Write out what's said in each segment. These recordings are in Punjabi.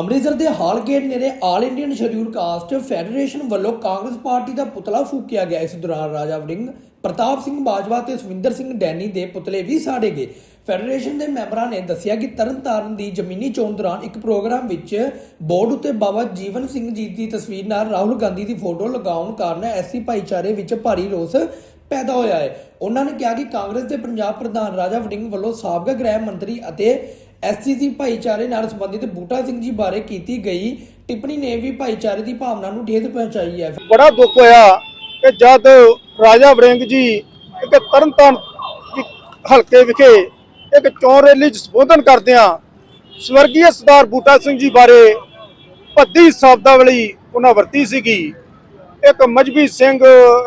ਅੰਮ੍ਰਿਤਸਰ ਦੇ ਹਾਲਗੇਟ ਨੇੜੇ All Indian Schedule Caste Federation ਵੱਲੋਂ ਕਾਂਗਰਸ ਪਾਰਟੀ ਦਾ ਪੁਤਲਾ ਫੂਕਿਆ ਗਿਆ। ਇਸ ਦੌਰਾਨ ਰਾਜਾ ਵੜਿੰਗ, ਪ੍ਰਤਾਪ ਸਿੰਘ ਬਾਜਵਾ ਤੇ ਸੁਵਿੰਦਰ ਸਿੰਘ ਡੈਨੀ ਦੇ ਪੁਤਲੇ ਵੀ ਸਾੜੇ ਗਏ। ਫੈਡਰੇਸ਼ਨ ਦੇ ਮੈਂਬਰਾਂ ਨੇ ਦੱਸਿਆ ਕਿ ਤਰਨਤਾਰਨ ਦੀ ਜ਼ਮੀਨੀ ਚੋਣ ਦੌਰਾਨ ਇੱਕ ਪ੍ਰੋਗਰਾਮ ਵਿੱਚ ਬੋਰਡ ਉੱਤੇ ਬਾਬਾ ਜੀਵਨ ਸਿੰਘ ਜੀ ਦੀ ਤਸਵੀਰ ਨਾਲ ਰਾਹੁਲ ਗਾਂਧੀ ਦੀ ਫੋਟੋ ਲਗਾਉਣ ਕਾਰਨ ਐਸੀ ਭਾਈਚਾਰੇ ਵਿੱਚ ਭਾਰੀ ਰੋਸ ਪੈਦਾ ਹੋਇਆ ਹੈ। ਉਹਨਾਂ ਨੇ ਕਿਹਾ ਕਿ ਕਾਂਗਰਸ ਦੇ ਪੰਜਾਬ ਪ੍ਰਧਾਨ ਰਾਜਾ ਵੜਿੰਗ ਵੱਲੋਂ ਸਾਬਕਾ ਗ੍ਰਹਿ ਮੰਤਰੀ ਅਤੇ ਐਸਸੀਸੀ ਭਾਈਚਾਰੇ ਨਾਲ ਸੰਬੰਧਿਤ ਬੂਟਾ ਸਿੰਘ ਜੀ ਬਾਰੇ ਕੀਤੀ ਗਈ ਟਿੱਪਣੀ ਨੇ ਵੀ ਭਾਈਚਾਰੇ ਦੀ ਭਾਵਨਾ ਨੂੰ ਠੇਸ ਪਹੁੰਚਾਈ ਹੈ। ਬੜਾ ਦੁੱਖ ਹੋਇਆ ਕਿ ਜਦ ਰਾਜਾ ਵੜਿੰਗ ਜੀ ਇੱਕ ਤਰਨਤਾਰਨ ਹਲਕੇ ਵਿਖੇ ਇੱਕ ਚੋਣ ਰੈਲੀ 'ਚ ਸੰਬੋਧਨ ਕਰਦਿਆਂ ਸਵਰਗੀ ਸਰਦਾਰ ਬੂਟਾ ਸਿੰਘ ਜੀ ਬਾਰੇ ਭੱਦੀ ਸ਼ਬਦਾਵਲੀ ਉਹਨਾਂ ਵਰਤੀ ਸੀਗੀ। ਇੱਕ ਮਜਬੀ ਸਿੰਘ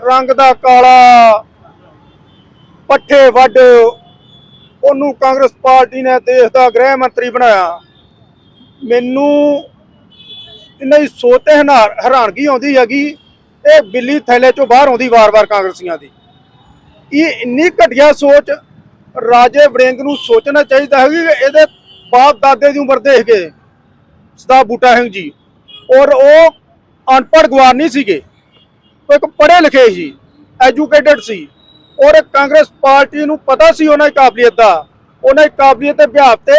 ਰੰਗ ਦਾ ਕਾਲਾ ਪੱਠੇ ਵੱਡ ਉਹਨੂੰ ਕਾਂਗਰਸ ਪਾਰਟੀ ਨੇ ਦੇਸ਼ ਦਾ ਗ੍ਰਹਿ ਮੰਤਰੀ ਬਣਾਇਆ। ਮੈਨੂੰ ਇਹਨਾਂ ਦੀ ਸੋਚ ਤੇ ਹੈਰਾਨਗੀ ਆਉਂਦੀ ਹੈਗੀ, ਇਹ ਬਿੱਲੀ ਥੈਲੇ ਚੋਂ ਬਾਹਰ ਆਉਂਦੀ ਵਾਰ-ਵਾਰ ਕਾਂਗਰਸੀਆਂ ਦੀ। ਇਹ ਇੰਨੀ ਘਟੀਆ ਸੋਚ ਰਾਜੇ ਵੜਿੰਗ ਨੂੰ ਸੋਚਣਾ ਚਾਹੀਦਾ ਹੈ ਕਿ ਇਹਦੇ ਬਾਪ ਦਾਦੇ ਦੀ ਉਮਰ ਦੇਖ ਕੇ, ਸਦਾ ਬੂਟਾ ਸਿੰਘ ਜੀ। ਔਰ ਉਹ ਅਨਪੜ੍ਹ ਗਵਾਰ ਨਹੀਂ ਸੀਗੇ। ਉਹ ਇੱਕ ਪੜ੍ਹੇ ਲਿਖੇ ਸੀ, ਐਜੂਕੇਟਡ ਸੀ। ਔਰ ਕਾਂਗਰਸ ਪਾਰਟੀ ਨੂੰ ਪਤਾ ਸੀ ਉਹਨਾਂ ਦੀ ਕਾਬਲੀਅਤ ਦਾ। ਉਹਨਾਂ ਦੀ ਕਾਬਲੀਅਤ ਦੇ ਬਿਹਾਰ ਤੇ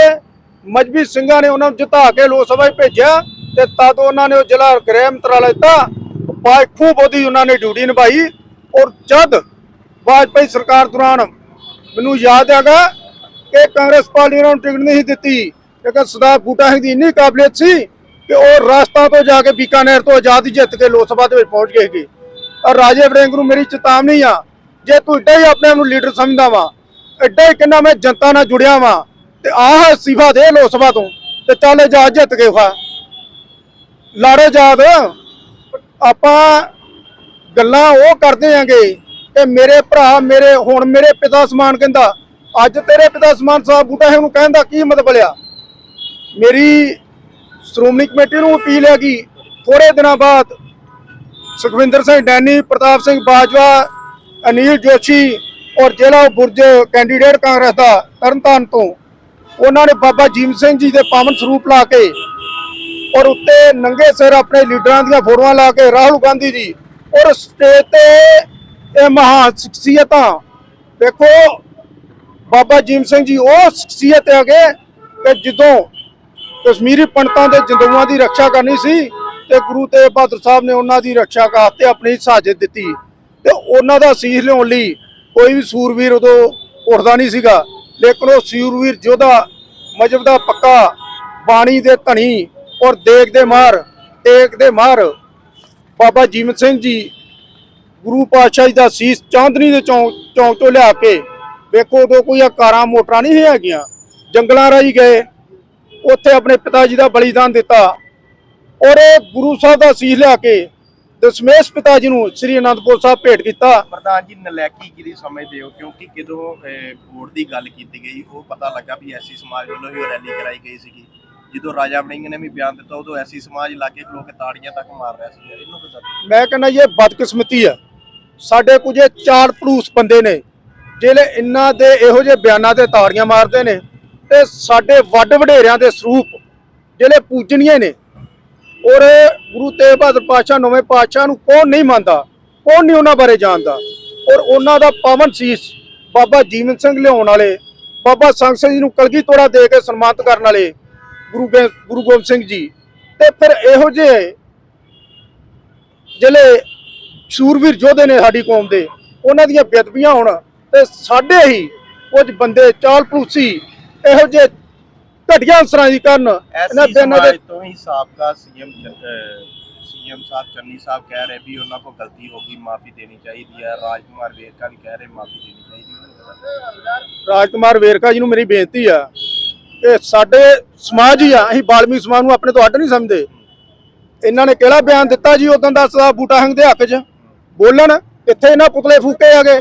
ਮਜਬੀ ਸਿੰਘਾਂ ਨੇ ਉਹਨਾਂ ਨੂੰ ਜਿਤਾ ਕੇ ਲੋਕ ਸਭਾ 'ਚ ਭੇਜਿਆ ਤੇ ਤਦ ਉਹਨਾਂ ਨੇ ਉਹ ਜ਼ਿਲ੍ਹਾ ਗ੍ਰਹਿ ਮੰਤਰਾਲਾ ਦਿੱਤਾ। ਖੂਬ ਉਹਦੀ ਉਹਨਾਂ ਨੇ ਡਿਊਟੀ ਨਿਭਾਈ ਔਰ ਜਦ ਵਾਜਪਾਈ ਸਰਕਾਰ ਦੌਰਾਨ ਮੈਨੂੰ ਯਾਦ ਹੈਗਾ ਕਿ ਕਾਂਗਰਸ ਪਾਰਟੀ ਉਹਨਾਂ ਨੂੰ ਟਿਕਟ ਨਹੀਂ ਦਿੱਤੀ ਲੇਕਿਨ ਸਰਦਾਰ ਬੂਟਾ ਸਿੰਘ ਦੀ ਇੰਨੀ ਕਾਬਲੀਅਤ ਸੀ ਕਿ ਉਹ ਰਾਸਤਾ ਤੋਂ ਜਾ ਕੇ ਬੀਕਾਨੇਰ ਤੋਂ ਆਜ਼ਾਦੀ ਜਿੱਤ ਕੇ ਲੋਕ ਸਭਾ ਦੇ ਵਿੱਚ ਪਹੁੰਚ ਗਏ ਸੀ। ਔਰ ਰਾਜੇ ਵੜਿੰਗ ਨੂੰ ਮੇਰੀ ਚੇਤਾਵਨੀ ਆ ਜੇ ਤੂੰ ਇੱਡਾ ਹੀ ਆਪਣੇ ਆਪ ਨੂੰ ਲੀਡਰ ਸਮਝਦਾ ਵਾ ਏਡਾ ਹੀ ਕਹਿੰਦਾ ਮੈਂ ਜਨਤਾ ਨਾਲ ਜੁੜਿਆ ਵਾਂ, ਤੇ ਆਹ ਅਸਤੀਫਾ ਦੇ ਲੋਕ ਸਭਾ ਤੋਂ, ਤੇ ਚੱਲ ਆਜ਼ਾਦ ਜਿੱਤ ਕੇ ਖਾ। ਲਾੜੇ ਜਾਦ ਆਪਾਂ ਗੱਲਾਂ ਉਹ ਕਰਦੇ ਆਂਗੇ ਕਿ ਮੇਰੇ ਭਰਾ, ਮੇਰੇ, ਹੁਣ ਮੇਰੇ ਪਿਤਾ ਸਮਾਨ ਕਹਿੰਦਾ, ਅੱਜ ਤੇਰੇ ਪਿਤਾ ਸਮਾਨ ਸਾਹਿਬ ਬੂਟਾ ਹੈ, ਉਹਨੂੰ ਕਹਿਣ ਦਾ ਕੀ ਮਤਲਬ ਲਿਆ ਮੇਰੀ ਸ਼੍ਰੋਮਣੀ ਕਮੇਟੀ ਨੂੰ ਅਪੀਲ ਹੈਗੀ ਥੋੜੇ ਦਿਨਾਂ ਬਾਅਦ ਸੁਖਵਿੰਦਰ ਸਿੰਘ, ਡੈਨੀ ਪ੍ਰਤਾਪ ਸਿੰਘ ਬਾਜਵਾ ਅਨੀਲ ਜੋਸ਼ੀ ਔਰ ਜ਼ਿਲ੍ਹਾ ਬੁਰਜ ਕੈਂਡੀਡੇਟ ਕਾਂਗਰਸ ਦਾ ਤਰਨਤਾਰਨ ਤੋਂ, ਉਹਨਾਂ ਨੇ ਬਾਬਾ ਜੀਮ ਸਿੰਘ ਜੀ ਦੇ ਪਾਵਨ ਸਰੂਪ ਲਾ ਕੇ ਔਰ ਉੱਤੇ ਨੰਗੇ ਸਿਰ ਆਪਣੇ ਲੀਡਰਾਂ ਦੀਆਂ ਫੋਟੋਆਂ ਲਾ ਕੇ ਰਾਹੁਲ ਗਾਂਧੀ ਜੀ ਔਰ ਸਟੇਜ ਤੇ ਇਹ ਮਹਾਨ ਸ਼ਖਸੀਅਤਾਂ। ਦੇਖੋ, ਬਾਬਾ ਜੀਮ ਸਿੰਘ ਜੀ ਉਹ ਸ਼ਖਸੀਅਤ ਹੈਗੇ ਕਿ ਜਦੋਂ ਕਸ਼ਮੀਰੀ ਪੰਡਤਾਂ ਦੇ ਜੰਦੂਆਂ ਦੀ ਰੱਖਿਆ ਕਰਨੀ ਸੀ ਤੇ ਗੁਰੂ ਤੇਗ ਬਹਾਦਰ ਸਾਹਿਬ ਨੇ ਉਹਨਾਂ ਦੀ ਰੱਖਿਆ ਵਾਸਤੇ ਆਪਣੀ ਸਾਜਿਦ ਦਿੱਤੀ। ਤੇ ਉਹਨਾਂ ਦਾ ਸੀਸ ਲਿਆਉਣ ਲਈ ਕੋਈ ਵੀ ਸੂਰਵੀਰ ਉਦੋਂ ਉੱਠਦਾ ਨਹੀਂ ਸੀਗਾ। ਲੇਕਿਨ ਉਹ ਸੂਰਵੀਰ ਯੋਧਾ ਮਜਬ ਦਾ ਪੱਕਾ, ਬਾਣੀ ਦੇ ਧਣੀ ਔਰ ਦੇਗ ਦੇ ਮਾਰ, ਤੇਗ ਦੇ ਮਾਰ। ਬਾਬਾ ਜੀਵਨ ਸਿੰਘ ਜੀ ਗੁਰੂ ਪਾਤਸ਼ਾਹ ਜੀ ਦਾ ਸੀਸ ਚਾਂਦਨੀ ਦੇ ਚੌਂਕ ਚੌਂਕ ਤੋਂ ਲਿਆ ਕੇ ਵੇਖੋ ਉਦੋਂ ਕੋਈ ਆ ਕਾਰਾਂ ਮੋਟਰਾਂ ਨਹੀਂ ਹੈਗੀਆਂ। ਜੰਗਲਾਂ ਰਾਹੀਂ ਗਏ, ਉੱਥੇ ਆਪਣੇ ਪਿਤਾ ਜੀ ਦਾ ਬਲੀਦਾਨ ਦਿੱਤਾ ਔਰ ਇਹ ਗੁਰੂ ਸਾਹਿਬ ਦਾ ਸੀਸ ਲਿਆ ਕੇ ਦਸ਼ਮੇਸ਼ ਪਿਤਾ ਜੀ ਨੂੰ ਸ੍ਰੀ ਅਨੰਦਪੁਰ ਸਾਹਿਬ ਭੇਟ ਕੀਤਾ। ਪ੍ਰਧਾਨ ਜੀ ਨਲੈਕੀ ਕਿਹਦੀ ਸਮਝਦੇ ਹੋ? ਕਿਉਂਕਿ ਜਦੋਂ ਵੋਟ ਦੀ ਗੱਲ ਕੀਤੀ ਗਈ ਉਹ ਪਤਾ ਲੱਗਾ ਵੀ ਐਸੀ ਸਮਾਜ ਵੱਲੋਂ ਹੀ ਰੈਲੀ ਕਰਾਈ ਗਈ ਸੀਗੀ। ਜਦੋਂ ਰਾਜਾ ਵੜਿੰਗ ਨੇ ਵੀ ਬਿਆਨ ਦਿੱਤਾ ਉਦੋਂ ਐਸੀ ਸਮਾਜ ਲਾਗੇ ਖਲੋ ਕੇ ਤਾੜੀਆਂ ਤੱਕ ਮਾਰ ਰਿਹਾ ਸੀ। ਇਹਨੂੰ ਕਿਦਾਂ ਮੈਂ ਕਹਿੰਦਾ ਇਹ ਬਦਕਿਸਮਤੀ ਆ। ਸਾਡੇ ਕੁਝ ਚਾਰ ਪੜੂਸ ਬੰਦੇ ਨੇ ਜਿਹੜੇ ਇਹਨਾਂ ਦੇ ਇਹੋ ਜਿਹੇ ਬਿਆਨਾਂ ਤੇ ਤਾੜੀਆਂ ਮਾਰਦੇ ਨੇ ਤੇ ਸਾਡੇ ਵੱਡ ਵਡੇਰਿਆਂ ਦੇ ਸਰੂਪ ਜਿਹੜੇ ਪੂਜਣੀਏ ਨੇ ਔਰ ਗੁਰੂ ਤੇਗ ਬਹਾਦਰ ਪਾਤਸ਼ਾਹ ਨੌਵੇਂ ਪਾਤਸ਼ਾਹ ਨੂੰ ਕੌਣ ਨਹੀਂ ਮੰਨਦਾ? ਕੌਣ ਨਹੀਂ ਉਹਨਾਂ ਬਾਰੇ ਜਾਣਦਾ? ਔਰ ਉਹਨਾਂ ਦਾ ਪਾਵਨ ਸੀਸ ਬਾਬਾ ਜੀਵਨ ਸਿੰਘ ਲਿਆਉਣ ਵਾਲੇ, ਬਾਬਾ ਸੰਗ ਸਿੰਘ ਜੀ ਨੂੰ ਕਲਗੀ ਤੋੜਾ ਦੇ ਕੇ ਸਨਮਾਨਿਤ ਕਰਨ ਵਾਲੇ ਗੁਰੂ ਗੁਰੂ ਗੋਬਿੰਦ ਸਿੰਘ ਜੀ। ਤੇ ਫਿਰ ਇਹੋ ਜਿਹੇ ਜਿਹੜੇ ਸੂਰਵੀਰ ਯੋਧੇ ਨੇ ਸਾਡੀ ਕੌਮ ਦੇ, ਉਹਨਾਂ ਦੀਆਂ ਬੇਅਦਬੀਆਂ ਹੋਣ ਤੇ ਸਾਡੇ ਹੀ ਕੁਝ ਬੰਦੇ ਚਾਲ ਪਲੂਸੀ ਇਹੋ ਜਿਹੇ ਘਟੀਆ ਅਨਸਰਾਂ ਦੀ ਕਰਨ। ਇਹਨਾਂ ਸਮਾਜ ਦੇ ਤੋਂ ਹੀ ਸਾਬਕਾ ਸੀਐਮ ਸੀਐਮ ਸਾਹਿਬ ਚੰਨੀ ਸਾਹਿਬ ਕਹਿ ਰਹੇ ਵੀ ਉਹਨਾਂ ਕੋਲ ਗਲਤੀ ਹੋ ਗਈ ਮਾਫੀ ਦੇਣੀ ਚਾਹੀਦੀ ਹੈ ਰਾਜਕੁਮਾਰ ਵੇਰਕਾ ਵੀ ਕਹਿ ਰਹੇ ਮਾਫੀ ਦੇਣੀ ਚਾਹੀਦੀ ਹੈ? ਰਾਜਕੁਮਾਰ ਵੇਰਕਾ ਜੀ ਨੂੰ ਮੇਰੀ ਬੇਨਤੀ ਆ ਕਿ ਸਾਡੇ ਸਮਾਜ ਹੀ ਆ ਅਸੀਂ ਬਾਲਮੀ ਸਮਾਜ ਨੂੰ ਆਪਣੇ ਤੋਂ ਅੱਡ ਨਹੀਂ ਸਮਝਦੇ। ਇਹਨਾਂ ਨੇ ਕਿਹੜਾ ਬਿਆਨ ਦਿੱਤਾ ਜੀ ਉਦੋਂ ਦਾ ਸਦਾ ਬੂਟਾ ਸਿੰਘ ਦੇ ਹੱਕ 'ਚ? ਬੋਲਣ ਇੱਥੇ ਇਹਨਾਂ ਪੁਤਲੇ ਫੂਕੇ ਆਗੇ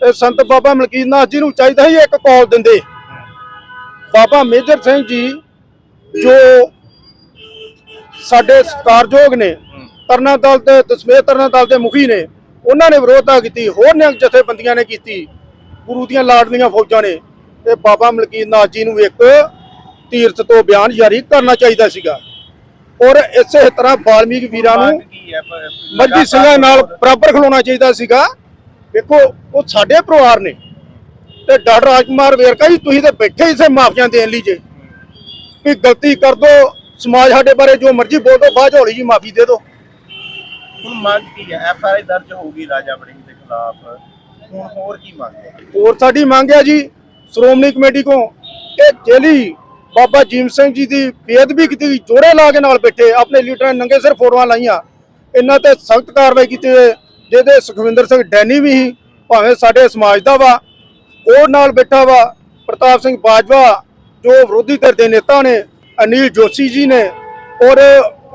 ਤੇ ਸੰਤ ਬਾਬਾ ਮਲਕੀਤ ਨਾਥ ਜੀ ਨੂੰ ਚਾਹੀਦਾ ਸੀ ਇੱਕ ਕਾਲ ਦਿੰਦੇ। ਬਾਬਾ ਮੇਜਰ ਸਿੰਘ ਜੀ ਜੋ ਸਾਡੇ ਸਤਿਕਾਰਯੋਗ ਨੇ ਤਰਨਾ ਦਲ ਤੇ ਦਸਮੇਤ ਤਰਨਾ ਦਲ ਦੇ ਮੁਖੀ ਨੇ ਉਹਨਾਂ ਨੇ ਵਿਰੋਧਤਾ ਕੀਤੀ ਹੋਰ ਨਿਹੰਗ ਜਥੇਬੰਦੀਆਂ ਨੇ ਕੀਤੀ ਗੁਰੂ ਦੀਆਂ ਲਾਡਲੀਆਂ ਫੌਜਾਂ ਨੇ ਤੇ ਬਾਬਾ ਮਲਕੀਤ ਨਾਥ ਜੀ ਨੂੰ ਇੱਕ ਤੀਰਥ ਤੋਂ ਬਿਆਨ ਜਾਰੀ ਕਰਨਾ ਚਾਹੀਦਾ ਸੀਗਾ। ਔਰ ਇਸੇ ਤਰ੍ਹਾਂ ਵਾਲਮੀਕ ਵੀਰਾਂ ਨੂੰ ਮੱਝੀ ਸਿੰਘਾਂ ਨਾਲ ਬਰਾਬਰ ਖਲੋਣਾ ਚਾਹੀਦਾ ਸੀਗਾ। ਦੇਖੋ ਉਹ ਸਾਡੇ ਪਰਿਵਾਰ ਨੇ। ਤੇ ਡਾਕਟਰ ਰਾਜਕੁਮਾਰ ਵੇਰਕਾ ਜੀ ਤੁਸੀਂ ਤੇ ਬੈਠੇ ਹੀ ਸੇ ਮਾਫੀਆਂ ਦੇਣ ਲਈ ਜੇ। ਵੀ ਗਲਤੀ ਕਰ ਦੋ ਸਮਾਜ ਸਾਡੇ ਬਾਰੇ ਜੋ ਮਰਜ਼ੀ ਬੋਲ ਦੋ ਬਾਅਦ ਹੌਲੀ ਜੀ ਮਾਫੀ ਦੇ ਦਿਓ ਹੁਣ ਮੰਗ ਕੀ ਹੈ? ਐਫ ਆਈ ਆਰ ਦਰਜ ਹੋਊਗੀ ਰਾਜਾ ਵੜਿੰਗ ਦੇ ਖਿਲਾਫ। ਹੁਣ ਹੋਰ ਕੀ ਮੰਗ ਹੈ? ਹੋਰ ਸਾਡੀ ਮੰਗ ਹੈ ਜੀ ਸ਼੍ਰੋਮਣੀ ਕਮੇਟੀ ਕੋ ਇਹ ਜੇਲੀ ਬਾਬਾ ਜੀਮ ਸਿੰਘ ਜੀ ਦੀ ਬੇਅਦਬੀ ਕੀਤੀ ਜੋੜੇ ਲਾ ਕੇ ਨਾਲ ਬੈਠੇ ਆਪਣੇ ਲੀਡਰਾਂ ਨੇ ਨੰਗੇ ਸਿਰ ਫੋਟੋਆਂ ਲਾਈਆਂ। ਇਹਨਾਂ ਤੇ ਸਖਤ ਕਾਰਵਾਈ ਕੀਤੀ। ਜਿਹਦੇ ਸੁਖਵਿੰਦਰ ਸਿੰਘ ਡੈਨੀ ਵੀ ਭਾਵੇਂ ਸਾਡੇ ਸਮਾਜ ਦਾ ਵਾ ਉਹ ਨਾਲ ਬੈਠਾ ਵਾ ਪ੍ਰਤਾਪ ਸਿੰਘ ਬਾਜਵਾ ਜੋ ਵਿਰੋਧੀ ਧਿਰ ਦੇ ਨੇਤਾ ਨੇ ਅਨਿਲ ਜੋਸ਼ੀ ਜੀ ਨੇ ਔਰ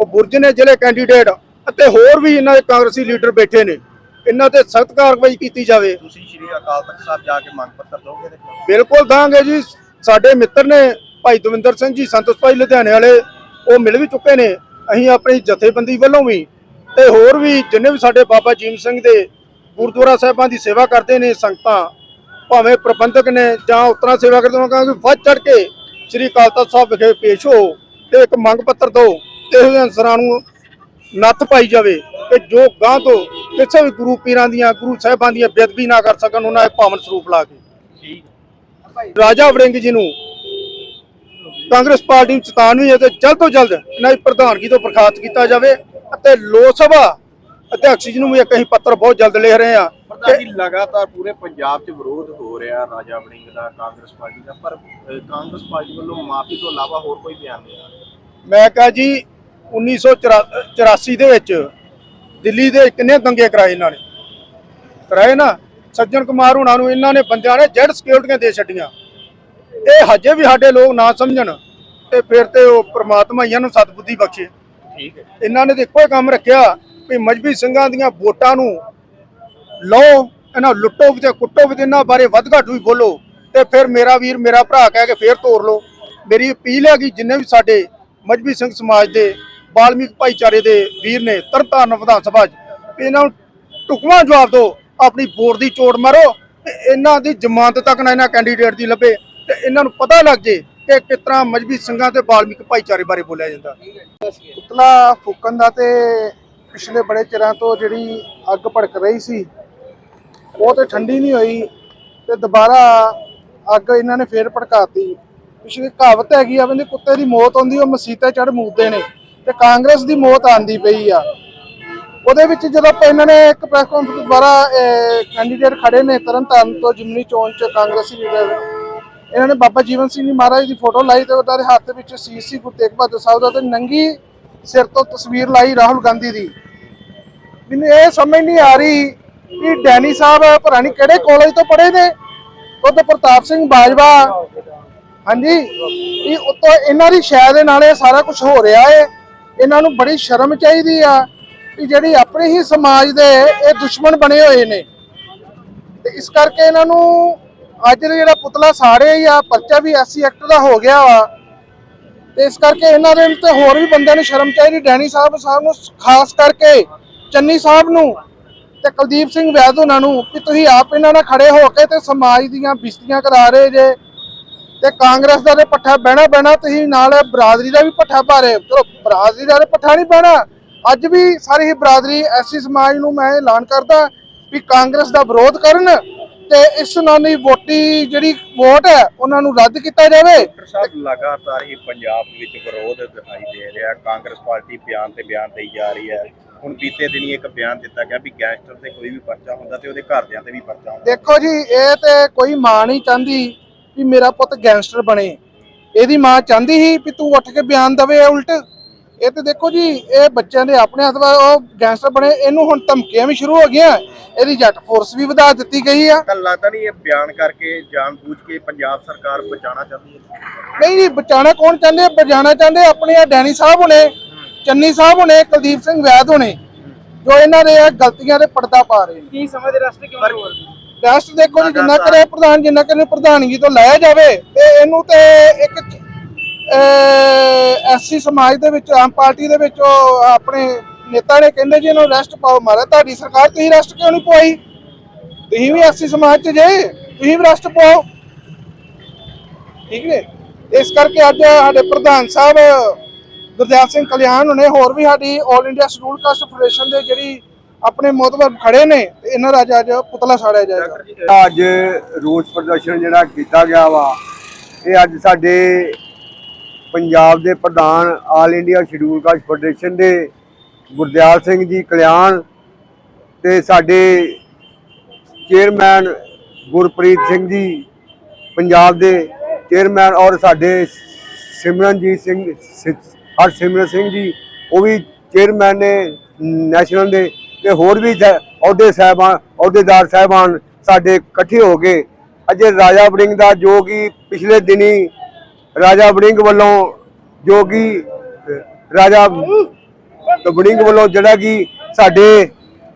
ਬੁਰਜ ਨੇ ਜਿਹੜੇ ਕੈਂਡੀਡੇਟ ਅਤੇ ਹੋਰ ਵੀ ਇਹਨਾਂ ਦੇ ਕਾਂਗਰਸੀ ਲੀਡਰ ਬੈਠੇ ਨੇ। ਇਹਨਾਂ ਤੇ ਸਖਤ ਕਾਰਵਾਈ ਕੀਤੀ ਜਾਵੇ। ਤੁਸੀਂ ਸ਼੍ਰੀ ਅਕਾਲ ਤਖਤ ਸਾਹਿਬ ਜਾ ਕੇ ਮੰਗ ਪੱਤਰ ਦੋਗੇ ਬਿਲਕੁਲ ਦਾਂਗੇ ਜੀ। ਸਾਡੇ ਮਿੱਤਰ ਨੇ ਭਾਈ ਦਵਿੰਦਰ ਸਿੰਘ ਜੀ ਸੰਤੋਸ਼ ਭਾਈ ਲੁਧਿਆਣੇ ਵਾਲੇ ਉਹ ਮਿਲ ਵੀ ਚੁੱਕੇ ਨੇ। ਅਸੀਂ ਆਪਣੀ ਜਥੇਬੰਦੀ ਵੱਲੋਂ ਵੀ ਤੇ ਹੋਰ ਵੀ ਜਿੰਨੇ ਵੀ ਸਾਡੇ ਬਾਬਾ ਜੀਮ ਸਿੰਘ ਦੇ ਗੁਰਦੁਆਰਾ ਸਾਹਿਬਾਂ ਦੀ ਸੇਵਾ ਕਰਦੇ ਨੇ ਸੰਗਤਾਂ ਭਾਵੇਂ ਪ੍ਰਬੰਧਕ ਨੇ ਜਾਂ ਉਤਰਾ ਸੇਵਾ ਕਰਦੇ ਉਹਨਾਂ ਕਹਿੰਦੇ ਵੱਧ ਚੜ ਕੇ ਸ੍ਰੀ ਅਕਾਲ ਤਖਤ ਸਾਹਿਬ ਵਿਖੇ ਪੇਸ਼ ਹੋ ਤੇ ਇੱਕ ਮੰਗ ਪੱਤਰ ਦਿਓ ਤੇ ਇਹੋ ਜਿਹੇ ਅਨਸਰਾਂ ਨੂੰ ਨੱਥ ਪਾਈ ਜਾਵੇ ਕਿ ਜੋ ਗਾਂ ਤੋਂ ਕਿਸੇ ਵੀ ਗੁਰੂ ਪੀਰਾਂ ਦੀਆਂ, ਗੁਰੂ ਸਾਹਿਬਾਂ ਦੀਆਂ ਬੇਅਦਬੀ ਨਾ ਕਰ ਸਕਣ, ਉਹਨਾਂ ਦੇ ਪਾਵਨ ਸਰੂਪ ਲਾ ਕੇ। ਰਾਜਾ ਵੜਿੰਗ ਜੀ ਨੂੰ ਕਾਂਗਰਸ ਪਾਰਟੀ ਨੂੰ ਚੇਤਾਵਨੀ ਹੈ ਤੇ ਜਲਦ ਤੋਂ ਜਲਦ ਇਹਨਾਂ ਦੀ ਪ੍ਰਧਾਨਗੀ ਤੋਂ ਬਰਖਾਸਤ ਕੀਤਾ ਜਾਵੇ ਅਤੇ ਲੋਕ ਸਭਾ ਅਧਿਕਸ਼ ਜੀ ਨੂੰ ਵੀ ਇੱਕ ਅਸੀਂ ਪੱਤਰ ਬਹੁਤ ਜਲਦ ਲਿਖ ਰਹੇ ਹਾਂ ਜੀ ਲਗਾਤਾਰ ਪੂਰੇ ਪੰਜਾਬ 'ਚ ਵਿਰੋਧ ਹੋ ਰਿਹਾ ਰਾਜਾ ਵੜਿੰਗ ਦਾ ਕਾਂਗਰਸ ਪਾਰਟੀ ਦਾ ਪਰ ਕਾਂਗਰਸ ਪਾਰਟੀ ਵੱਲੋਂ ਮਾਫੀ ਤੋਂ ਇਲਾਵਾ ਹੋਰ ਕੋਈ ਬਿਆਨ ਨਹੀਂ ਆਇਆ। ਮੈਂ ਕਹਾਂ ਜੀ 1984 ਦੇ ਵਿੱਚ ਦਿੱਲੀ ਦੇ ਕਿੰਨੇ ਦੰਗੇ ਕਰਾਏ ਇਹਨਾਂ ਨੇ? ਕਰਾਏ ਨਾ? ਸੱਜਣ ਕੁਮਾਰ ਹੁਣਾਂ ਨੂੰ ਇਹਨਾਂ ਨੇ ਬੰਦਿਆਂ ਨੇ ਜੈਡ ਸਿਕਿਉਰਟੀਆਂ ਦੇ ਛੱਡੀਆਂ। ਇਹ ਹਜੇ ਵੀ ਸਾਡੇ ਲੋਕ ਨਾ ਸਮਝਣ ਤੇ ਫਿਰ ਤੇ ਉਹ ਪ੍ਰਮਾਤਮਾ ਇਹਨਾਂ ਨੂੰ ਸਤਬੁੱਧੀ ਬਖਸ਼ੇ। ਠੀਕ ਹੈ। ਇਹਨਾਂ ਨੇ ਹੀ ਕੰਮ ਰੱਖਿਆ ਵੀ ਮਜਬੀ ਸਿੰਘਾਂ ਦੀਆਂ ਵੋਟਾਂ ਨੂੰ ਲਓ, ਇਹਨਾਂ ਲੁੱਟੋ ਵੀ ਤੇ ਕੁੱਟੋ ਵੀ ਇਹਨਾਂ ਬਾਰੇ ਵੱਧ ਘੱਟ ਵੀ ਬੋਲੋ ਤੇ ਫਿਰ ਮੇਰਾ ਵੀਰ, ਮੇਰਾ ਭਰਾ ਕਹਿ ਕੇ ਫੇਰ ਤੋੜ ਲਓ। ਮੇਰੀ ਅਪੀਲ ਹੈ ਕਿ ਜਿੰਨੇ ਵੀ ਸਾਡੇ ਮਜਬੀ ਸਿੰਘ ਸਮਾਜ ਦੇ, ਬਾਲਮੀਕ ਭਾਈਚਾਰੇ ਦੇ ਵੀਰ ਨੇ ਤਰਨਤਾਰਨ ਵਿਧਾਨ ਸਭਾ 'ਚ, ਵੀ ਇਹਨਾਂ ਨੂੰ ਟੁਕਵਾਂ ਜਵਾਬ ਦਿਓ, ਆਪਣੀ ਵੋਟ ਦੀ ਚੋੜ ਮਾਰੋ ਤੇ ਇਹਨਾਂ ਦੀ ਜ਼ਮਾਨਤ ਤੱਕ ਨਾ ਇਹਨਾਂ ਕੈਂਡੀਡੇਟ ਦੀ ਲੱਭੇ ਤੇ ਇਹਨਾਂ ਨੂੰ ਪਤਾ ਲੱਗ ਜੇ ਕਿ ਕਿਸ ਤਰ੍ਹਾਂ ਮਜਬੀ ਸਿੰਘਾਂ ਤੇ ਬਾਲਮੀਕ ਭਾਈਚਾਰੇ ਬਾਰੇ ਬੋਲਿਆ ਜਾਂਦਾ। ਪੁਤਲਾ ਫੂਕਣ ਦਾ ਤੇ ਪਿਛਲੇ ਬੜੇ ਚਿਰਾਂ ਤੋਂ ਜਿਹੜੀ ਅੱਗ ਭੜਕ ਰਹੀ ਸੀ, ਉਹ ਤੇ ਠੰਡੀ ਨਹੀਂ ਹੋਈ ਤੇ ਦੁਬਾਰਾ ਅੱਗ ਇਹਨਾਂ ਨੇ ਫੇਰ ਭੜਕਾਤੀ। ਪਿਛਲੀ ਕਹਾਵਤ ਹੈਗੀ ਆ ਬੰਦੇ ਕੁੱਤੇ ਦੀ ਮੌਤ ਆਉਂਦੀ, ਉਹ ਮਸੀਤੇ ਚੜ ਮੂਦਦੇ ਨੇ ਤੇ ਕਾਂਗਰਸ ਦੀ ਮੌਤ ਆਂਦੀ ਪਈ ਆ। ਉਹਦੇ ਵਿੱਚ ਜਦੋਂ ਆਪਾਂ ਇਹਨਾਂ ਨੇ ਇੱਕ ਪ੍ਰੈਸ ਕਾਨਫਰੰਸ ਦੁਆਰਾ ਕੈਂਡੀਡੇਟ ਖੜੇ ਨੇ ਤਰਨਤਾਰਨ ਤੋਂ, ਜਿਮਨੀ ਚੋਣ ਚ ਕਾਂਗਰਸੀ ਲੀਡਰ ਇਹਨਾਂ ਨੇ ਬਾਬਾ ਜੀਵਨ ਸਿੰਘ ਜੀ ਮਹਾਰਾਜ ਦੀ ਫੋਟੋ ਲਾਈ ਤੇ ਉਹਨਾਂ ਦੇ ਹੱਥ ਵਿੱਚ ਸੀਸ ਸੀ ਗੁਰੂ ਤੇਗ ਬਹਾਦਰ ਸਾਹਿਬ ਦਾ ਤੇ ਨੰਗੀ ਸਿਰ ਤੋਂ ਤਸਵੀਰ ਲਾਈ ਰਾਹੁਲ ਗਾਂਧੀ ਦੀ। ਮੈਨੂੰ ਇਹ ਸਮਝ ਨਹੀਂ ਆ ਰਹੀ ਕਿ ਡੈਨੀ ਸਾਹਿਬ ਪੁਰਾਣੀ ਕਿਹੜੇ ਕਾਲਜ ਤੋਂ ਪੜ੍ਹੇ ਨੇ। ਉਹ ਪ੍ਰਤਾਪ ਸਿੰਘ ਬਾਜਵਾ। ਹਾਂਜੀ ਇਹ ਉਤੋਂ ਇਹਨਾਂ ਦੀ ਸ਼ਾਇਦ ਦੇ ਨਾਲ ਇਹ ਸਾਰਾ ਕੁਝ ਹੋ ਰਿਹਾ ਹੈ ਇਹਨਾਂ ਨੂੰ ਬੜੀ ਸ਼ਰਮ ਚਾਹੀਦੀ ਆ ਕਿ ਜਿਹੜੀ ਆਪਣੇ ਹੀ ਸਮਾਜ ਦੇ ਇਹ ਦੁਸ਼ਮਣ ਬਣੇ ਹੋਏ ਨੇ। ਤੇ ਇਸ ਕਰਕੇ ਇਹਨਾਂ ਨੂੰ ਅੱਜ ਜਿਹੜਾ ਪੁਤਲਾ ਸਾੜੇ ਆ, ਪਰਚਾ ਵੀ ਐਸਸੀ ਐਕਟ ਦਾ ਹੋ ਗਿਆ ਵਾ। ਤੇ ਇਸ ਕਰਕੇ ਇਹਨਾਂ ਦੇ ਤੇ ਹੋਰ ਵੀ ਬੰਦਿਆਂ ਨੂੰ ਸ਼ਰਮ ਚਾਹੀਦੀ ਡੈਨੀ ਸਾਹਿਬ ਸਾਹਿਬ ਨੂੰ ਖਾਸ ਕਰਕੇ ਚੰਨੀ ਸਾਹਿਬ ਨੂੰ ਤੇ ਕੁਲਦੀਪ ਸਿੰਘ ਵੈਦ ਉਹਨਾਂ ਨੂੰ ਕਿ ਤੁਸੀਂ ਆਪ ਇਹਨਾਂ ਨਾਲ ਖੜੇ ਹੋ ਕੇ ਤੇ ਸਮਾਜ ਦੀਆਂ ਬਿਸਤੀਆਂ ਕਰਾ ਰਹੇ ਜੇ ਤੇ ਕਾਂਗਰਸ ਦਾ ਤੇ ਪੱਠਾ ਬਹਿਣਾ ਬਹਿਣਾ, ਤੁਸੀਂ ਨਾਲ ਬਰਾਦਰੀ ਦਾ ਵੀ ਪੱਠਾ ਪਾ ਰਹੇ ਹੋ। ਚਲੋ, ਬਰਾਦਰੀ ਦਾ ਤੇ ਪੱਠਾ ਨਹੀਂ ਬਹਿਣਾ ਅੱਜ ਵੀ ਸਾਰੀ ਹੀ ਬਰਾਦਰੀ ਐਸੀ ਸਮਾਜ ਨੂੰ ਮੈਂ ਐਲਾਨ ਕਰਦਾ ਵੀ ਕਾਂਗਰਸ ਦਾ ਵਿਰੋਧ ਕਰਨ ਤੇ ਇਸ ਨਾਨੀ ਵੋਟੀ ਜਿਹੜੀ ਵੋਟ ਹੈ ਉਹਨਾਂ ਨੂੰ ਰੱਦ ਕੀਤਾ ਜਾਵੇ? ਡਾਕਟਰ ਸਾਹਿਬ ਲਗਾਤਾਰ ਹੀ ਪੰਜਾਬ ਵਿੱਚ ਵਿਰੋਧ ਦਿਖਾਈ ਦੇ ਰਿਹਾ ਕਾਂਗਰਸ ਪਾਰਟੀ ਬਿਆਨ ਤੇ ਬਿਆਨ ਦੇਈ ਜਾ ਰਹੀ ਹੈ। ਹੁਣ ਬੀਤੇ ਦਿਨੀ ਇੱਕ ਬਿਆਨ ਦਿੱਤਾ ਗਿਆ ਵੀ ਗੈਂਗਸਟਰ ਤੇ ਕੋਈ ਵੀ ਪਰਚਾ ਹੁੰਦਾ ਤੇ ਉਹਦੇ ਘਰਦਿਆਂ ਤੇ ਵੀ ਪਰਚਾ ਹੁੰਦਾ। ਦੇਖੋ ਜੀ ਇਹ ਤੇ ਕੋਈ ਮਾਂ ਨਹੀਂ ਚਾਹੁੰਦੀ ਵੀ ਮੇਰਾ ਪੁੱਤ ਗੈਂਗਸਟਰ ਬਣੇ। ਇਹਦੀ ਮਾਂ ਚਾਹੁੰਦੀ ਸੀ ਵੀ ਤੂੰ ਉੱਠ ਕੇ ਬਿਆਨ ਦਵੇ ਉਲਟ। ਇਹ ਤੇ ਦੇਖੋ ਜੀ ਇਹ ਬੱਚਿਆਂ ਦੇ ਆਪਣੇ ਹੱਥ ਉਹ ਗੈਂਗਸਟਰ ਬਣੇ ਇਹਨੂੰ ਹੁਣ ਧਮਕੀਆਂ ਵੀ ਸ਼ੁਰੂ ਹੋ ਗਈਆਂ। ਇਹਦੀ ਜੱਟ ਫੋਰਸ ਵੀ ਵਧਾ ਦਿੱਤੀ ਗਈ ਆ। ਤਾਂ ਲੱਗਦਾ ਨਹੀਂ ਇਹ ਬਿਆਨ ਕਰਕੇ ਜਾਣਬੁੱਝ ਕੇ ਪੰਜਾਬ ਸਰਕਾਰ ਬਚਾਉਣਾ ਚਾਹੁੰਦੀ ਹੈ? ਨਹੀਂ ਜੀ ਬਚਾਣਾ ਕੌਣ ਚਾਹੁੰਦੇ? ਆ? ਬਚਾਉਣਾ ਚਾਹੁੰਦੇ ਆਪਣੇ ਆ ਡੈਨੀ ਸਾਹਿਬ ਹੁਣੇ ਚੰਨੀ ਸਾਹਿਬ ਹੁਣੇ ਕੁਲਦੀਪ ਸਿੰਘ ਵੈਦ ਹੁਣੇ ਜੋ ਇਹਨਾਂ ਦੇ ਇਹ ਗਲਤੀਆਂ ਦੇ ਪਰਦਾ ਪਾ ਰਹੇ ਨੇ। ਕੀ ਸਮਝਦੇ? ਰਸਤੇ ਕਿਉਂ ਨਹੀਂ ਟੈਸਟ ਦੇਖੋ ਜੀ ਜਿੰਨਾ ਕਰੇ ਪ੍ਰਧਾਨ ਜਿੰਨਾ ਕਰੇ ਪ੍ਰਧਾਨਗੀ ਤੋਂ ਲਾਇਆ ਜਾਵੇ ਤੇ ਇਹਨੂੰ ਤੇ ਇੱਕ ਐਸਸੀ ਸਮਾਜ ਦੇ ਵਿੱਚ, ਆਮ ਪਾਰਟੀ ਦੇ ਵਿੱਚ ਉਹ ਆਪਣੇ ਨੇਤਾ ਨੇ ਕਹਿੰਦੇ ਜੀ ਇਹਨੂੰ ਅਰੈਸਟ ਪਾਓ ਮਾਰਾ ਤੁਹਾਡੀ ਸਰਕਾਰ ਤੁਸੀਂ ਅਰੈਸਟ ਕਿਉਂ ਨਹੀਂ ਪਵਾਈ? ਤੁਸੀਂ ਵੀ ਐਸਸੀ ਸਮਾਜ ਚ ਜੇ, ਤੁਸੀਂ ਵੀ ਅਰੈਸਟ ਪਾਓ। ਠੀਕ ਨੇ? ਇਸ ਕਰਕੇ ਅੱਜ ਸਾਡੇ ਪ੍ਰਧਾਨ ਸਾਹਿਬ ਗੁਰਦਿਆਲ ਸਿੰਘ ਕਲਿਆਣ ਹੁਣੇ ਹੋਰ ਵੀ ਸਾਡੀ 올 ਇੰਡੀਆ ਸ਼ਡਿਊਲ ਕਾਸਟ ਫੈਡਰੇਸ਼ਨ ਦੇ ਜਿਹੜੀ ਆਪਣੇ ਮੋਤਬਰ ਖੜੇ ਨੇ, ਤੇ ਇਹਨਾਂ ਦਾ ਅੱਜ ਪੁਤਲਾ ਸਾੜਿਆ ਜਾਏਗਾ। ਅੱਜ ਰੋਸ ਪ੍ਰਦਰਸ਼ਨ ਜਿਹੜਾ ਕੀਤਾ ਗਿਆ ਵਾ, ਇਹ ਅੱਜ ਸਾਡੇ ਪੰਜਾਬ ਦੇ ਪ੍ਰਧਾਨ all India scheduled caste federation ਦੇ ਗੁਰਦਿਆਲ ਸਿੰਘ ਜੀ ਕਲਿਆਣ ਤੇ ਸਾਡੇ ਚੇਅਰਮੈਨ ਗੁਰਪ੍ਰੀਤ ਸਿੰਘ ਜੀ ਪੰਜਾਬ ਦੇ ਚੇਅਰਮੈਨ ਔਰ ਸਾਡੇ ਸਿਮਰਨਜੀਤ ਸਿੰਘ ਹਰ ਸਿਮਰਨ ਸਿੰਘ ਜੀ, ਉਹ ਵੀ ਚੇਅਰਮੈਨ ਨੇ ਨੈਸ਼ਨਲ ਦੇ ਤੇ ਹੋਰ ਵੀ ਅਹੁਦੇ ਸਾਹਿਬਾਨ, ਅਹੁਦੇਦਾਰ ਸਾਹਿਬਾਨ ਸਾਡੇ ਇਕੱਠੇ ਹੋ ਕੇ ਅਜੇ ਰਾਜਾ ਵੜਿੰਗ ਦਾ ਜੋ ਕਿ ਪਿਛਲੇ ਦਿਨੀ ਰਾਜਾ ਵੜਿੰਗ ਵੱਲੋਂ ਜੋ ਕਿ ਰਾਜਾ ਵੜਿੰਗ ਵੱਲੋਂ ਜਿਹੜਾ ਕਿ ਸਾਡੇ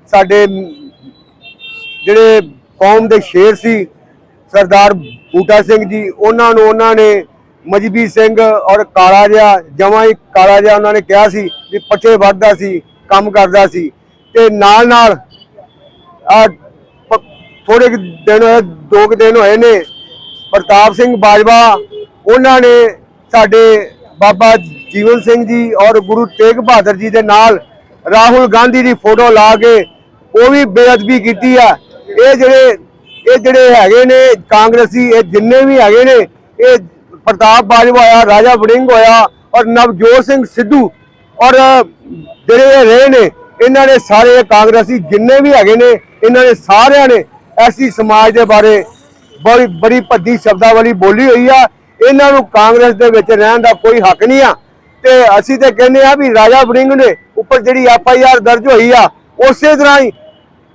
ਸਾਡੇ ਜਿਹੜੇ ਕੌਮ ਦੇ ਸ਼ੇਰ ਸੀ, ਸਰਦਾਰ ਬੂਟਾ ਸਿੰਘ ਜੀ, ਉਹਨਾਂ ਨੂੰ ਉਹਨਾਂ ਨੇ ਮਜਬੀ ਸਿੰਘ ਔਰ ਕਾਲਾ ਜਿਹਾ, ਜਮਾਂ ਹੀ ਕਾਲਾ ਜਿਹਾ ਉਹਨਾਂ ਨੇ ਕਿਹਾ ਸੀ ਵੀ ਪੱਠੇ ਵੱਢਦਾ ਸੀ, ਕੰਮ ਕਰਦਾ ਸੀ ਤੇ ਨਾਲ ਨਾਲ ਆ ਥੋੜੇ ਕੁ ਦਿਨ ਹੋਏ, ਦੋ ਕੁ ਦਿਨ ਹੋਏ ਨੇ, ਪ੍ਰਤਾਪ ਸਿੰਘ ਬਾਜਵਾ ਉਹਨਾਂ ਨੇ ਸਾਡੇ ਬਾਬਾ ਜੀਵਨ ਸਿੰਘ ਜੀ ਔਰ ਗੁਰੂ ਤੇਗ ਬਹਾਦਰ ਜੀ ਦੇ ਨਾਲ ਰਾਹੁਲ ਗਾਂਧੀ ਦੀ ਫੋਟੋ ਲਾ ਕੇ ਉਹ ਵੀ ਬੇਅਦਬੀ ਕੀਤੀ ਆ। ਇਹ ਜਿਹੜੇ ਇਹ ਜਿਹੜੇ ਹੈਗੇ ਨੇ ਕਾਂਗਰਸੀ, ਇਹ ਜਿੰਨੇ ਵੀ ਹੈਗੇ ਨੇ, ਇਹ ਪ੍ਰਤਾਪ ਬਾਜਵਾ ਹੋਇਆ, ਰਾਜਾ ਵੜਿੰਗ ਹੋਇਆ ਔਰ ਨਵਜੋਤ ਸਿੰਘ ਸਿੱਧੂ ਔਰ ਜਿਹੜੇ ਇਹ ਰਹੇ ਨੇ, ਇਹਨਾਂ ਨੇ ਸਾਰੇ ਕਾਂਗਰਸੀ ਜਿੰਨੇ ਵੀ ਹੈਗੇ ਨੇ, ਇਹਨਾਂ ਨੇ ਸਾਰਿਆਂ ਨੇ ਐਸੀ ਸਮਾਜ ਦੇ ਬਾਰੇ ਬੜੀ ਬੜੀ ਭੱਦੀ ਸ਼ਬਦਾਵਲੀ ਬੋਲੀ ਹੋਈ ਆ। ਇਹਨਾਂ ਨੂੰ ਕਾਂਗਰਸ ਦੇ ਵਿੱਚ ਰਹਿਣ ਦਾ ਕੋਈ ਹੱਕ ਨਹੀਂ ਆ। ਤੇ ਅਸੀਂ ਤੇ ਕਹਿੰਦੇ ਆ ਵੀ ਰਾਜਾ ਵੜਿੰਗ ਦੇ ਉੱਪਰ ਜਿਹੜੀ ਐਫ ਆਈ ਆਰ ਦਰਜ ਹੋਈ ਆ ਉਸੇ ਤਰ੍ਹਾਂ ਹੀ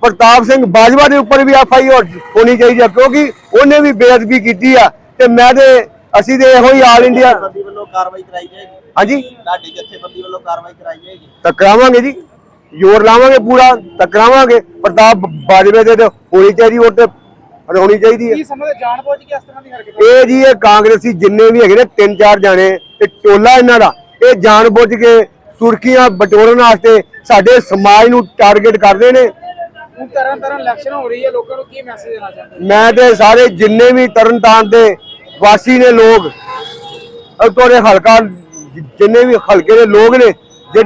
ਪ੍ਰਤਾਪ ਸਿੰਘ ਬਾਜਵਾ ਦੇ ਉੱਪਰ ਵੀ ਐਫ ਆਈ ਆਰ ਹੋਣੀ ਚਾਹੀਦੀ ਆ ਕਿਉਂਕਿ ਉਹਨੇ ਵੀ ਬੇਅਦਬੀ ਕੀਤੀ ਆ। ਤੇ ਮੈਂ ਤੇ ਅਸੀਂ ਤੇ ਇਹੋ ਹੀ ਆਲ ਇੰਡੀਆ ਵੱਲੋਂ ਕਾਰਵਾਈ ਕਰਾਈ ਜਾਏਗੀ। ਹਾਂਜੀ? ਤੁਹਾਡੀ ਜਥੇਬੰਦੀ ਵੱਲੋਂ ਕਾਰਵਾਈ ਕਰਾਈ ਜਾਏਗੀ। ਟਕਰਾਵਾਂਗੇ ਜੀ। ਜ਼ੋਰ ਲਾਵਾਂਗੇ ਪੂਰਾ ਟਕਰਾਵਾਂਗੇ ਪ੍ਰਤਾਪ ਬਾਜਵੇ ਦੇ ਤੇ ਹੋਣੀ ਚਾਹੀਦੀ ਉਹ ਤੇ ਹੋਣੀ ਚਾਹੀਦੀ ਹੈ। ਕੀ ਸਮਝਦੇ? ਜਾਣ ਬੁੱਝ ਕੇ ਇਸ ਤਰ੍ਹਾਂ ਦੀ ਹਰਕਤ ਇਹ ਜੀ ਇਹ ਕਾਂਗਰਸੀ ਜਿੰਨੇ ਵੀ ਹੈਗੇ ਨੇ ਤਿੰਨ ਚਾਰ ਜਾਣੇ ਤੇ ਟੋਲਾ ਇਹਨਾਂ ਦਾ। ਇਹ ਜਾਣਬੁੱਝ ਕੇ ਸੁਰਖੀਆਂ ਬਟੋਰਨ ਵਾਸਤੇ ਸਾਡੇ ਸਮਾਜ ਨੂੰ ਟਾਰਗੇਟ ਕਰਦੇ ਨੇ। ਹੁਣ ਤਰ੍ਹਾਂ ਤਰ੍ਹਾਂ ਇਲੈਕਸ਼ਨ ਹੋ ਰਹੀ ਹੈ ਲੋਕਾਂ ਨੂੰ ਕੀ ਮੈਸੇਜ ਦੇਣਾ ਚਾਹੁੰਦੇ? ਮੈਂ ਤੇ ਸਾਰੇ ਜਿੰਨੇ ਵੀ ਤਰਨਤਾਰਨ ਦੇ ਵਾਸੀ ਨੇ ਲੋਕ ਤੁਹਾਡੇ ਹਲਕਾ ਜਿੰਨੇ ਵੀ ਹਲਕੇ ਦੇ ਲੋਕ ਨੇ ਜੇ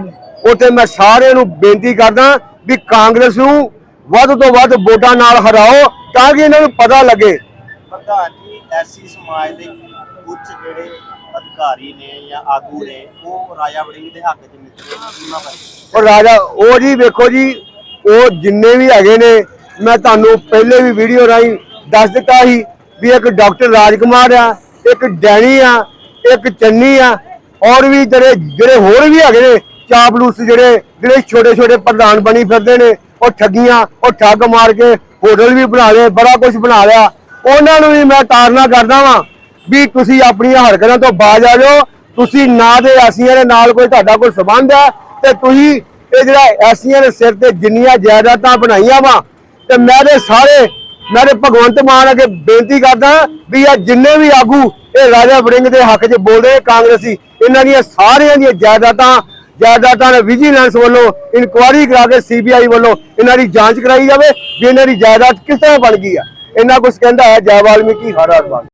ਉਥੇ ਮੈਂ ਸਾਰਿਆਂ ਨੂੰ ਬੇਨਤੀ ਕਰਦਾ ਵੀ ਕਾਂਗਰਸ ਨੂੰ ਵੱਧ ਤੋਂ ਵੱਧ ਵੋਟਾਂ ਨਾਲ ਹਰਾਓ ਤਾਂ ਕਿ ਇਹਨਾਂ ਨੂੰ ਪਤਾ ਲੱਗੇ। ਪ੍ਰਧਾਨ ਜੀ ਐਸੀ ਸਮਾਜ ਦੇ ਉੱਚ ਜਿਹੜੇ ਅਧਿਕਾਰੀ ਨੇ ਜਾਂ ਆਗੂ ਨੇ ਉਹ ਰਾਜਾ ਵੜਿੰਗ ਦੇ ਹੱਕ 'ਚ ਨਿਕਲੇ ਉਹਨਾਂ ਬਾਰੇ। ਔਰ ਰਾਜਾ ਉਹ ਜੀ ਵੇਖੋ ਜੀ ਉਹ ਜਿੰਨੇ ਵੀ ਹੈਗੇ ਨੇ ਮੈਂ ਤੁਹਾਨੂੰ ਪਹਿਲੇ ਵੀ ਵੀਡੀਓ ਰਾਹੀਂ ਦੱਸ ਦਿੱਤਾ ਸੀ ਵੀ ਇੱਕ ਡਾਕਟਰ ਰਾਜਕੁਮਾਰ ਆ ਇੱਕ ਡੈਣੀ ਆ ਇੱਕ ਚੰਨੀ ਆ ਔਰ ਵੀ ਜਿਹੜੇ ਜਿਹੜੇ ਹੋਰ ਵੀ ਹੈਗੇ ਨੇ ਚਾਪਲੂਸ ਜਿਹੜੇ ਜਿਹੜੇ ਛੋਟੇ ਛੋਟੇ ਪ੍ਰਧਾਨ ਬਣੀ ਫਿਰਦੇ ਨੇ ਉਹ ਠੱਗੀਆਂ ਉਹ ਠੱਗ ਮਾਰ ਕੇ ਹੋਟਲ ਵੀ ਬਣਾ ਲਏ, ਬੜਾ ਕੁਝ ਬਣਾ ਲਿਆ। ਉਹਨਾਂ ਨੂੰ ਵੀ ਮੈਂ ਤਾਰਨਾ ਕਰਦਾ ਵਾਂ ਵੀ ਤੁਸੀਂ ਆਪਣੀਆਂ ਹਰਕਤਾਂ ਤੋਂ ਬਾਜ ਆ ਜਾਓ। ਤੁਸੀਂ ਨਾ ਦੇ ਐਸੀਆਂ ਦੇ ਨਾਲ ਕੋਈ ਤੁਹਾਡਾ ਕੋਈ ਸਬੰਧ ਹੈ ਤੇ ਤੁਸੀਂ ਇਹ ਜਿਹੜਾ ਐਸੀਆਂ ਦੇ ਸਿਰ ਤੇ ਜਿੰਨੀਆਂ ਜਾਇਦਾਦਾਂ ਬਣਾਈਆਂ ਵਾ ਤੇ ਮੈਂ ਦੇ ਸਾਰੇ, ਮੈਂ ਤੇ ਭਗਵੰਤ ਮਾਨ ਅੱਗੇ ਬੇਨਤੀ ਕਰਦਾ ਵੀ ਇਹ ਜਿੰਨੇ ਵੀ ਆਗੂ ਇਹ ਰਾਜਾ ਵੜਿੰਗ ਦੇ ਹੱਕ 'ਚ ਬੋਲਦੇ ਕਾਂਗਰਸੀ, ਇਹਨਾਂ ਦੀਆਂ ਸਾਰਿਆਂ ਦੀਆਂ ਜਾਇਦਾਦਾਂ ਜਾਇਦਾਦਾਂ ਨੇ ਵਿਜੀਲੈਂਸ ਵੱਲੋਂ ਇਨਕੁਆਇਰੀ ਕਰਾ ਕੇ ਸੀਬੀਆਈ ਵੱਲੋਂ ਇਹਨਾਂ ਦੀ ਜਾਂਚ ਕਰਾਈ ਜਾਵੇ ਵੀ ਇਹਨਾਂ ਦੀ ਜਾਇਦਾਦ ਕਿਸ ਤਰ੍ਹਾਂ ਬਣ ਗਈ ਆ। ਇਹਨਾਂ ਕੁਝ ਕਹਿੰਦਾ ਹੈ ਜੈ ਵਾਲਮੀਕੀ, ਹਰ ਹਰ